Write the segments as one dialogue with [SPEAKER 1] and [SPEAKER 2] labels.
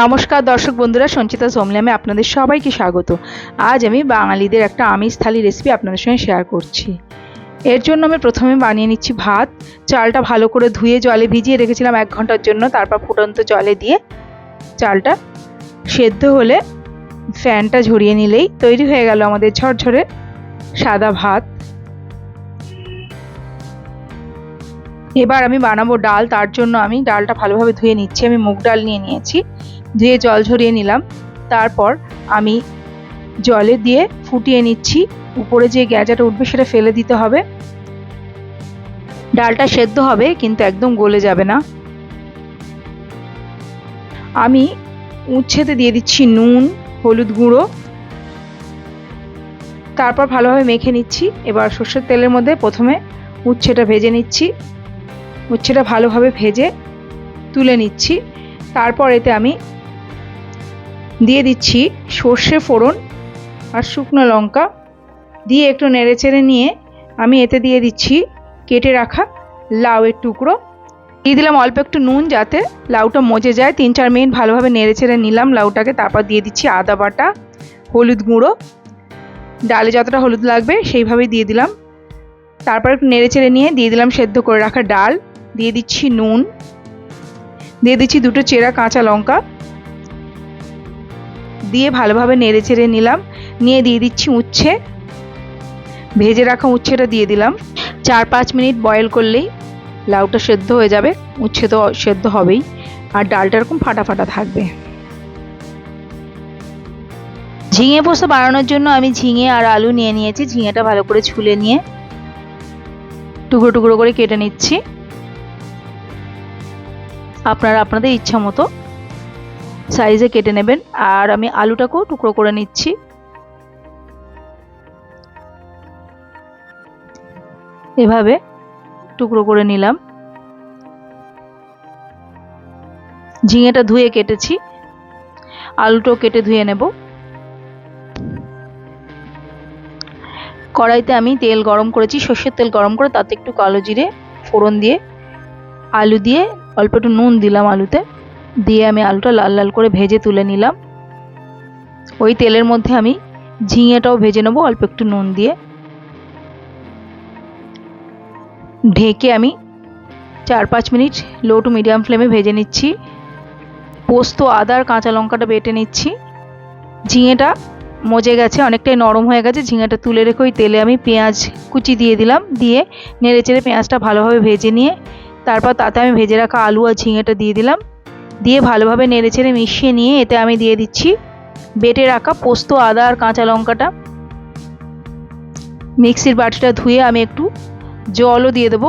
[SPEAKER 1] নমস্কার দর্শক বন্ধুরা, সঞ্চিতা সোমলামে আপনাদের সবাইকে স্বাগত। আজ আমি বাঙালিদের একটা আমিষ থালি রেসিপি আপনাদের সঙ্গে শেয়ার করছি। এর জন্য আমি প্রথমে বানিয়ে নিচ্ছি ভাত। চালটা ভালো করে ধুয়ে জলে ভিজিয়ে রেখেছিলাম এক ঘণ্টার জন্য, তারপর ফুটন্ত জলে দিয়ে চালটা সেদ্ধ হলে ফ্যানটা ঝরিয়ে নিলেই তৈরি হয়ে গেল আমাদের ঝরঝরে সাদা ভাত। এবার আমি বানাবো ডাল, তার জন্য আমি ডালটা ভালোভাবে ধুয়ে নিচ্ছি। আমি মুগ ডাল নিয়ে নিয়েছি। ধুয়ে জল ঝরিয়ে নিলাম। তারপর আমি জলে দিয়ে ফুটিয়ে নিচ্ছি। উপরে যে গ্যাজাটা উঠবে সেটা ফেলে দিতে হবে। ডালটা সেদ্ধ হবে, কিন্তু একদম গলে যাবে না। আমি উচ্ছেতে দিয়ে দিচ্ছি নুন, হলুদ গুঁড়ো। তারপর ভালোভাবে মেখে নিচ্ছি। এবার সর্ষের তেলের মধ্যে প্রথমে উচ্ছেটা ভেজে নিচ্ছি। উচ্ছেটা ভালোভাবে ভেজে তুলে নিচ্ছি। তারপর এতে আমি দিয়ে দিচ্ছি সর্ষে ফোড়ন আর শুকনো লঙ্কা। দিয়ে একটু নেড়েচেড়ে নিয়ে আমি এতে দিয়ে দিচ্ছি কেটে রাখা লাউয়ের টুকরো। দিয়ে দিলাম অল্প একটু নুন যাতে লাউটা মজে যায়। তিন চার মিনিট ভালোভাবে নেড়েচেড়ে নিলাম লাউটাকে। তারপর দিয়ে দিচ্ছি আদা বাটা, হলুদ গুঁড়ো। ডালে যতটা হলুদ লাগবে সেইভাবেই দিয়ে দিলাম। তারপর একটু নেড়েচেড়ে নিয়ে দিয়ে দিলাম সেদ্ধ করে রাখা ডাল। দিয়ে দিচ্ছি নুন। দিয়ে দিচ্ছি দুটো চেরা কাঁচা লঙ্কা। দিয়ে ভালোভাবে নেড়ে চেড়ে নিলাম। নিয়ে দিয়ে দিচ্ছি উচ্ছে। ভেজে রাখা উচ্ছেটা দিয়ে দিলাম। চার পাঁচ মিনিট বয়েল করলেই লাউটা সেদ্ধ হয়ে যাবে। উচ্ছে তো সেদ্ধ হবেই। আর ডালটা এরকম ফাটা ফাটা থাকবে। ঝিঙে পোস্ত বানানোর জন্য আমি ঝিঙে আর আলু নিয়ে নিয়েছি। ঝিঙেটা ভালো করে ছুলে নিয়ে টুকরো টুকরো করে কেটে নিচ্ছি। আপনারা আপনাদের ইচ্ছা মতো সাইজে কেটে নেবেন। আর আমি আলুটাকেও টুকরো করে নিচ্ছি। এভাবে টুকরো করে নিলাম। ঝিঙেটা ধুয়ে কেটেছি। আলুটাও কেটে ধুয়ে নেব। কড়াইতে আমি তেল গরম করেছি। সর্ষের তেল গরম করে তাতে একটু কালো জিরে, ফোড়ন দিয়ে, আলু দিয়ে অল্প একটু নুন দিলাম আলুতে। দিয়ে আমি আলুটা লাল লাল করে ভেজে তুলে নিলাম। ওই তেলের মধ্যে আমি ঝিঙেটাও ভেজে নেব, অল্প একটু নুন দিয়ে। ঢেকে আমি চার পাঁচ মিনিট লো টু মিডিয়াম ফ্লেমে ভেজে নিচ্ছি। পোস্ত আদার কাঁচা লঙ্কাটা বেটে নিচ্ছি। ঝিঙেটা মজে গেছে, অনেকটাই নরম হয়ে গেছে। ঝিঙেটা তুলে রেখে ওই তেলে আমি পেঁয়াজ কুচি দিয়ে দিলাম, দিয়ে নেড়ে চেড়ে পেঁয়াজটা ভালোভাবে ভেজে নিয়ে, তারপর তাতে আমি ভেজে রাখা আলু আর ঝিঙেটা দিয়ে দিলাম। দিয়ে ভালোভাবে নেড়ে চেড়ে মিশিয়ে নিয়ে এতে আমি দিয়ে দিচ্ছি বেটে রাখা পোস্ত, আদা আর কাঁচা লঙ্কাটা। মিক্সির বাটিটা ধুয়ে আমি একটু জলও দিয়ে দেবো।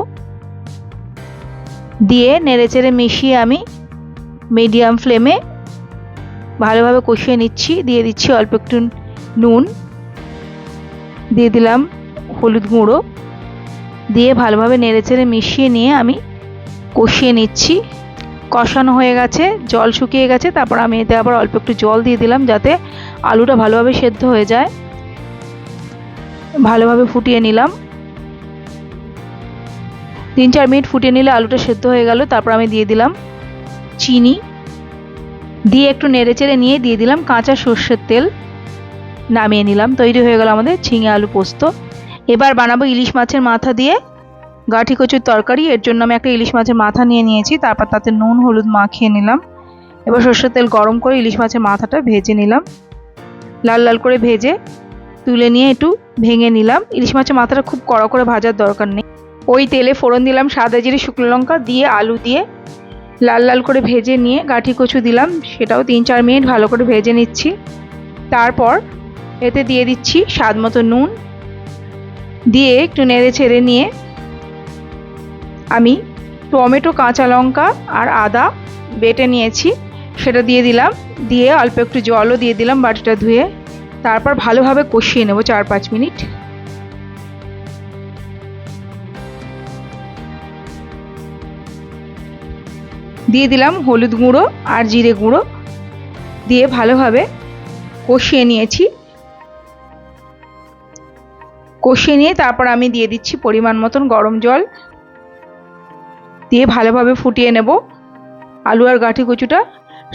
[SPEAKER 1] দিয়ে নেড়ে চেড়ে মিশিয়ে আমি মিডিয়াম ফ্লেমে ভালোভাবে কষিয়ে নিচ্ছি। দিয়ে দিচ্ছি অল্প একটু নুন। দিয়ে দিলাম হলুদ গুঁড়ো। দিয়ে ভালোভাবে নেড়ে চেড়ে মিশিয়ে নিয়ে আমি কষিয়ে নিচ্ছি। কষানো হয়ে গেছে, জল শুকিয়ে গেছে, তারপর আমি এতে আবার অল্প একটু জল দিয়ে দিলাম যাতে আলুটা ভালোভাবে সেদ্ধ হয়ে যায়। ভালোভাবে ফুটিয়ে নিলাম। তিন চার মিনিট ফুটিয়ে নিলে আলুটা সেদ্ধ হয়ে গেল, তারপর আমি দিয়ে দিলাম চিনি। দিয়ে একটু নেড়ে চেড়ে নিয়ে দিয়ে দিলাম কাঁচা সর্ষের তেল। নামিয়ে নিলাম, তৈরি হয়ে গেল আমাদের ঝিঙে আলু পোস্ত। এবার বানাবো ইলিশ মাছের মাথা দিয়ে। গাঠি কচুর তরকারি, এর জন্য আমি একটা ইলিশ মাছের মাথা নিয়ে নিয়েছি, তারপর তাতে নুন, হলুদ মাখিয়ে নিলাম। এবার সর্ষের তেল গরম করে ইলিশ মাছের মাথাটা ভেজে নিলাম। লাল লাল করে ভেজে তুলে নিয়ে একটু ভেঙে নিলাম। ইলিশ মাছের মাথাটা খুব কড়া করে ভাজার দরকার নেই। ওই তেলে ফোড়ন দিলাম সাদা জিরে, শুকনো লঙ্কা দিয়ে আলু দিয়ে। লাল লাল করে ভেজে নিয়ে গাঠি কচু দিলাম, সেটাও তিন চার মিনিট ভালো করে ভেজে নিচ্ছি। তারপর এতে দিয়ে দিচ্ছি স্বাদ মতো নুন। দিয়ে একটু নেড়ে ছেড়ে নিয়ে আমি টমেটো, কাঁচা লঙ্কা আর আদা বেটে নিয়েছি। সেটা দিয়ে দিলাম। দিয়ে অল্প একটু জলও দিয়ে দিলাম বাটিটা ধুয়ে। তারপর ভালোভাবে কষিয়ে নেব চার পাঁচ মিনিট। দিয়ে দিলাম হলুদ গুঁড়ো আর জিরে গুঁড়ো। দিয়ে ভালোভাবে কষিয়ে নিয়েছি। কষিয়ে নিয়ে তারপর আমি দিয়ে দিচ্ছি পরিমাণ মতন গরম জল। দিয়ে ভালোভাবে ফুটিয়ে নেব। আলু আর গাঠি কচুটা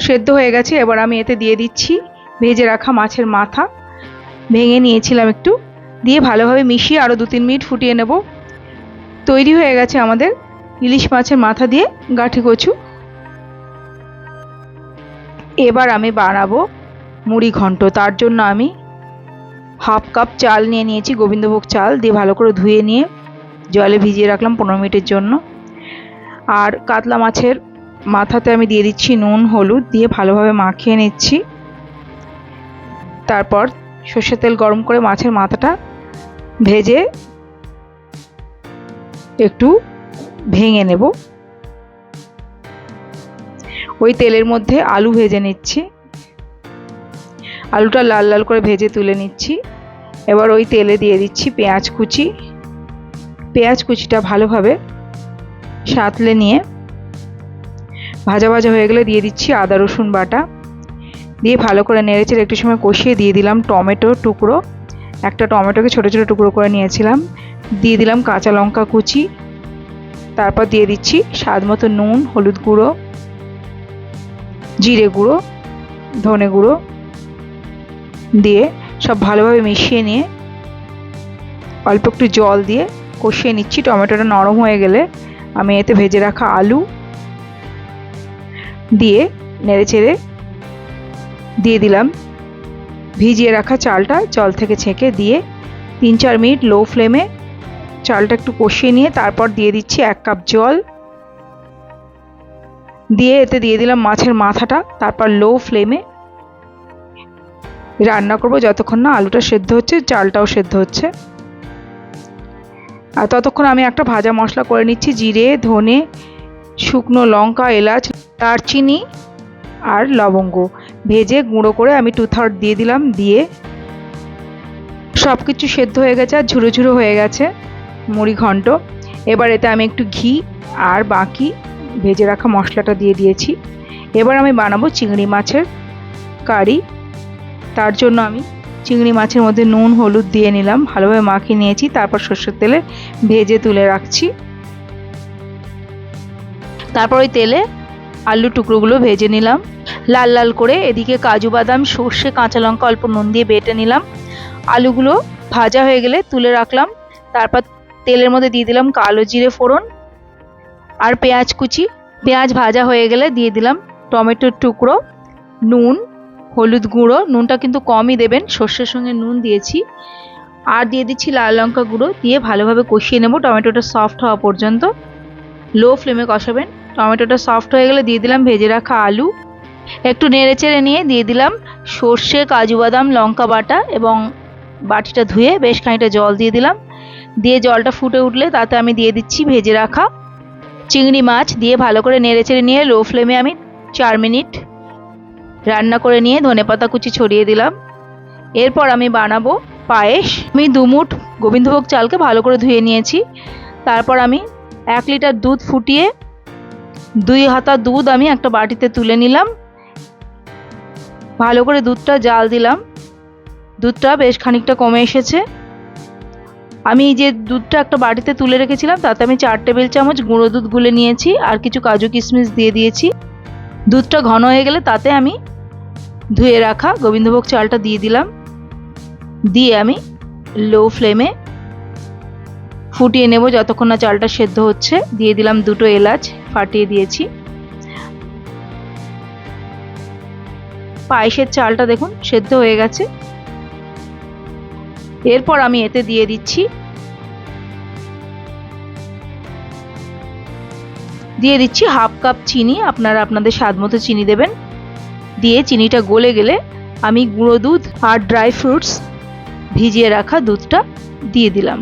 [SPEAKER 1] সেদ্ধ হয়ে গেছে, এবার আমি এতে দিয়ে দিচ্ছি ভেজে রাখা মাছের মাথা। ভেঙে নিয়েছিলাম একটু, দিয়ে ভালোভাবে মিশিয়ে আরও দু তিন মিনিট ফুটিয়ে নেব। তৈরি হয়ে গেছে আমাদের ইলিশ মাছের মাথা দিয়ে গাঠি কচু। এবার আমি বানাবো মুড়ি ঘন্ট, তার জন্য আমি হাফ কাপ চাল নিয়ে নিয়েছি, গোবিন্দভোগ চাল দিয়ে ভালো করে ধুয়ে নিয়ে জলে ভিজিয়ে রাখলাম পনেরো মিনিটের জন্য। আর কাতলা মাছের মাথাতে আমি দিয়ে দিচ্ছি নুন, হলুদ দিয়ে ভালোভাবে মাখিয়ে নিচ্ছি। তারপর সর্ষের তেল গরম করে মাছের মাথাটা ভেজে একটু ভেঙে নেব। ওই তেলের মধ্যে আলু ভেজে নিচ্ছি। আলুটা লাল লাল করে ভেজে তুলে নিচ্ছি। এবার ওই তেলে দিয়ে দিচ্ছি পেঁয়াজ কুচি। পেঁয়াজ কুচিটা ভালোভাবে সাঁতলে নিয়ে ভাজা ভাজা হয়ে গেলে দিয়ে দিচ্ছি আদা, রসুন বাটা। দিয়ে ভালো করে নেড়েচেড়ে একটু সময় কষিয়ে দিয়ে দিলাম টমেটো টুকরো। একটা টমেটোকে ছোটো ছোটো টুকরো করে নিয়েছিলাম। দিয়ে দিলাম কাঁচা লঙ্কা কুচি। তারপর দিয়ে দিচ্ছি স্বাদ মতো নুন, হলুদ গুঁড়ো, জিরে গুঁড়ো, ধনে গুঁড়ো। দিয়ে সব ভালোভাবে মিশিয়ে নিয়ে অল্প একটু জল দিয়ে কষিয়ে নিচ্ছি। টমেটোটা নরম হয়ে গেলে আমি এতে ভেজে রাখা আলু দিয়ে নেড়ে চেড়ে দিয়ে দিলাম। ভিজিয়ে রাখা চালটা জল থেকে ছেঁকে দিয়ে তিন চার মিনিট লো ফ্লেমে চালটা একটু কষিয়ে নিয়ে তারপর দিয়ে দিচ্ছি এক কাপ জল। দিয়ে এতে দিয়ে দিলাম মাছের মাথাটা, তারপর লো ফ্লেমে রান্না করব। যতক্ষণ না আলুটা সেদ্ধ হচ্ছে, চালটাও সেদ্ধ হচ্ছে। আর ততক্ষণ আমি একটা ভাজা মশলা করে নিচ্ছি, জিরে, ধনে, শুকনো লঙ্কা, এলাচ, দারচিনি আর লবঙ্গ। ভেজে গুঁড়ো করে আমি টু থার্ড দিয়ে দিলাম, দিয়ে সব কিছু সেদ্ধ হয়ে গেছে আর ঝুরো ঝুরো হয়ে গেছে মুড়ি ঘন্ট। এবার এতে আমি একটু ঘি আর বাকি ভেজে রাখা মশলাটা দিয়ে দিয়েছি। এবার আমি বানাবো চিংড়ি মাছের কারি। তার জন্য আমি চিংড়ি মাছের মধ্যে নুন, হলুদ দিয়ে নিলাম। ভালোভাবে মাখিয়ে নিয়েছি। তারপর সর্ষের তেলে ভেজে তুলে রাখছি। তারপর ওই তেলে আলু টুকরোগুলো ভেজে নিলাম। লাল লাল করে এদিকে কাজু বাদাম, সর্ষে, কাঁচা লঙ্কা অল্প নুন দিয়ে বেটে নিলাম। আলুগুলো ভাজা হয়ে গেলে তুলে রাখলাম। তারপর তেলের মধ্যে দিয়ে দিলাম কালো জিরে ফোড়ন আর পেঁয়াজ কুচি। পেঁয়াজ ভাজা হয়ে গেলে দিয়ে দিলাম টমেটোর টুকরো, নুন হলুদ গুঁড়ো, নুনটা কিন্তু কমই দেবেন। সর্ষের সঙ্গে নুন দিয়েছি। আর দিয়ে দিচ্ছি লাল লঙ্কা গুঁড়ো। দিয়ে ভালোভাবে কষিয়ে নেব। টমেটোটা সফট হওয়া পর্যন্ত। লো ফ্লেমে কষাবেন। টমেটোটা সফট হয়ে গেলে দিয়ে দিলাম ভেজে রাখা আলু। একটু নেড়ে চেড়ে নিয়ে দিয়ে দিলাম সর্ষে, কাজু বাদাম, লঙ্কা বাটা এবং বাটিটা ধুয়ে বেশ খানিকটা জল দিয়ে দিলাম। দিয়ে জলটা ফুটে উঠলে তাতে আমি দিয়ে দিচ্ছি ভেজে রাখা চিংড়ি মাছ। দিয়ে ভালো করে নেড়ে চেড়ে নিয়ে লো ফ্লেমে আমি চার মিনিট রান্না করে নিয়ে ধনেপাতা কুচি ছড়িয়ে দিলাম। এরপর আমি বানাবো পায়েস। আমি দুমুট গোবিন্দভোগ চালকে ভালো করে ধুয়ে নিয়েছি। তারপর আমি এক লিটার দুধ ফুটিয়ে দুই হাতা দুধ আমি একটা বাটিতে তুলে নিলাম। ভালো করে দুধটা জাল দিলাম। দুধটা বেশ খানিকটা কমে এসেছে। আমি যে দুধটা একটা বাটিতে তুলে রেখেছিলাম, তাতে আমি চার টেবিল চামচ গুঁড়ো দুধ গুলে নিয়েছি আর কিছু কাজু কিশমিশ দিয়ে দিয়েছি। দুধটা ঘন হয়ে গেলে তাতে আমি ধুয়ে রাখা গোবিন্দভোগ চালটা দিয়ে দিলাম। দিয়ে আমি লো ফ্লেমে ফুটিয়ে নেব যতক্ষণ না চালটা সেদ্ধ হচ্ছে। দিয়ে দিলাম দুটো এলাচ, ফাটিয়ে দিয়েছি। পায়েসের চালটা দেখুন, সেদ্ধ হয়ে গেছে। এরপর আমি এতে দিয়ে দিচ্ছি দিয়ে দিচ্ছি হাফ কাপ চিনি। আপনারা আপনাদের স্বাদ মতো চিনি দেবেন। দিয়ে চিনিটা গলে গেলে আমি গুঁড়ো দুধ আর ড্রাই ফ্রুটস ভিজিয়ে রাখা দুধটা দিয়ে দিলাম।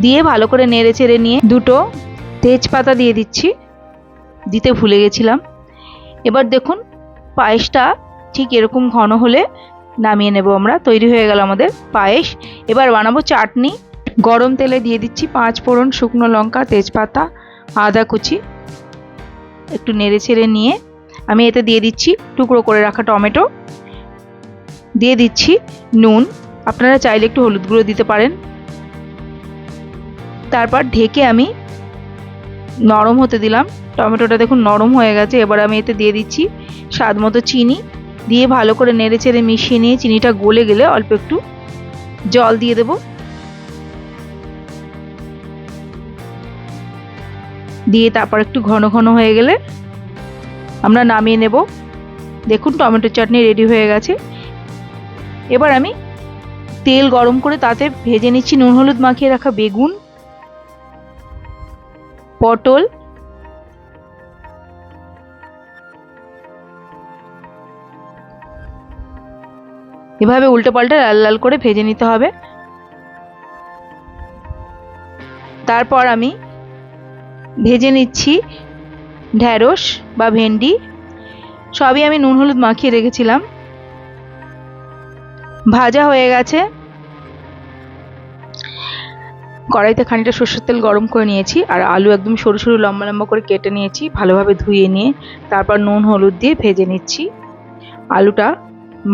[SPEAKER 1] দিয়ে ভালো করে নেড়ে চেড়ে নিয়ে দুটো তেজপাতা দিয়ে দিচ্ছি। দিতে ভুলে গেছিলাম। এবার দেখুন, পায়েসটা ঠিক এরকম ঘন হলে নামিয়ে নেব আমরা। তৈরি হয়ে গেল আমাদের পায়েস। এবার বানাবো চাটনি। গরম তেলে দিয়ে দিচ্ছি পাঁচ ফোড়ন শুকনো লঙ্কা, তেজপাতা, আদা কুচি। একটু নেড়ে ছেড়ে নিয়ে আমি এতে দিয়ে দিচ্ছি টুকরো করে রাখা টমেটো। দিয়ে দিচ্ছি নুন। আপনারা চাইলে একটু হলুদ গুঁড়ো দিতে পারেন। তারপর ঢেকে আমি নরম হতে দিলাম। টমেটোটা দেখুন নরম হয়ে গেছে। এবার আমি এতে দিয়ে দিচ্ছি স্বাদ মতো চিনি। দিয়ে ভালো করে নেড়ে চেড়ে মিশিয়ে নিয়ে চিনিটা গলে গেলে অল্প একটু জল দিয়ে দেব। দিয়ে তারপর একটু ঘন ঘন হয়ে গেলে আমরা নামিয়ে নেব। দেখুন, টমেটো চাটনি রেডি হয়ে গেছে। এবার আমি তেল গরম করে তাতে ভেজে নিচ্ছি নুন, হলুদ মাখিয়ে রাখা বেগুন, পটল, এভাবে উল্টো পাল্টে লাল লাল করে ভেজে নিতে হবে। তারপর আমি ভেজে নিচ্ছি ঢ্যাঁড়স বা ভেন্ডি, সবই আমি নুন হলুদ মাখিয়ে রেখেছিলাম। ভাজা হয়ে গেছে। কড়াইতে খানিকটা সর্ষের তেল গরম করে নিয়েছি আর আলু একদম সরু সরু লম্বা লম্বা করে কেটে নিয়েছি, ভালোভাবে ধুয়ে নিয়ে তারপর নুন হলুদ দিয়ে ভেজে নিচ্ছি। আলুটা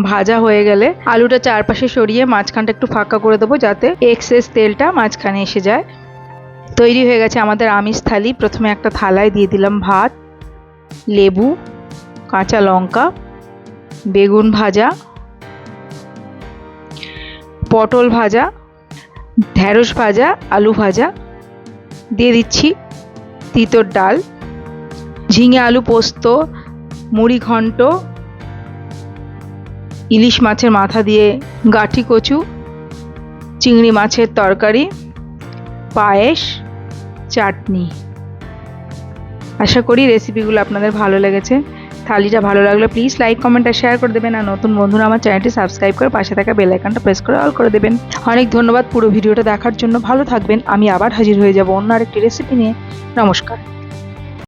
[SPEAKER 1] ভাজা হয়ে গেলে আলুটা চারপাশে সরিয়ে মাঝখানটা একটু ফাঁকা করে দেবো যাতে এক্সেস তেলটা মাঝখানে এসে যায়। তৈরি হয়ে গেছে আমাদের আমিষ থালি। প্রথমে একটা থালায় দিয়ে দিলাম ভাত, লেবু, কাঁচা লঙ্কা, বেগুন ভাজা, পটল ভাজা ঢ্যাঁড়স ভাজা, আলু ভাজা। দিয়ে দিচ্ছি তিতর ডাল, ঝিঙে আলু পোস্ত, মুড়ি ঘন্ট, ইলিশ মাছের মাথা দিয়ে গাঠি কচু, চিংড়ি মাছের তরকারি, পায়েস চাটনি। আশা করি রেসিপিগুলো আপনাদের ভালো লেগেছে। থালিটা ভালো লাগলে প্লিজ লাইক কমেন্ট আর শেয়ার করে দেবেন। আর নতুন বন্ধুরা আমার চ্যানেলটি সাবস্ক্রাইব করে পাশে থাকা বেল আইকনটা প্রেস করে অল করে দেবেন। অনেক ধন্যবাদ পুরো ভিডিওটা দেখার জন্য। ভালো থাকবেন। আমি আবার হাজির হয়ে যাব অন্য আরেকটি রেসিপি নিয়ে। নমস্কার।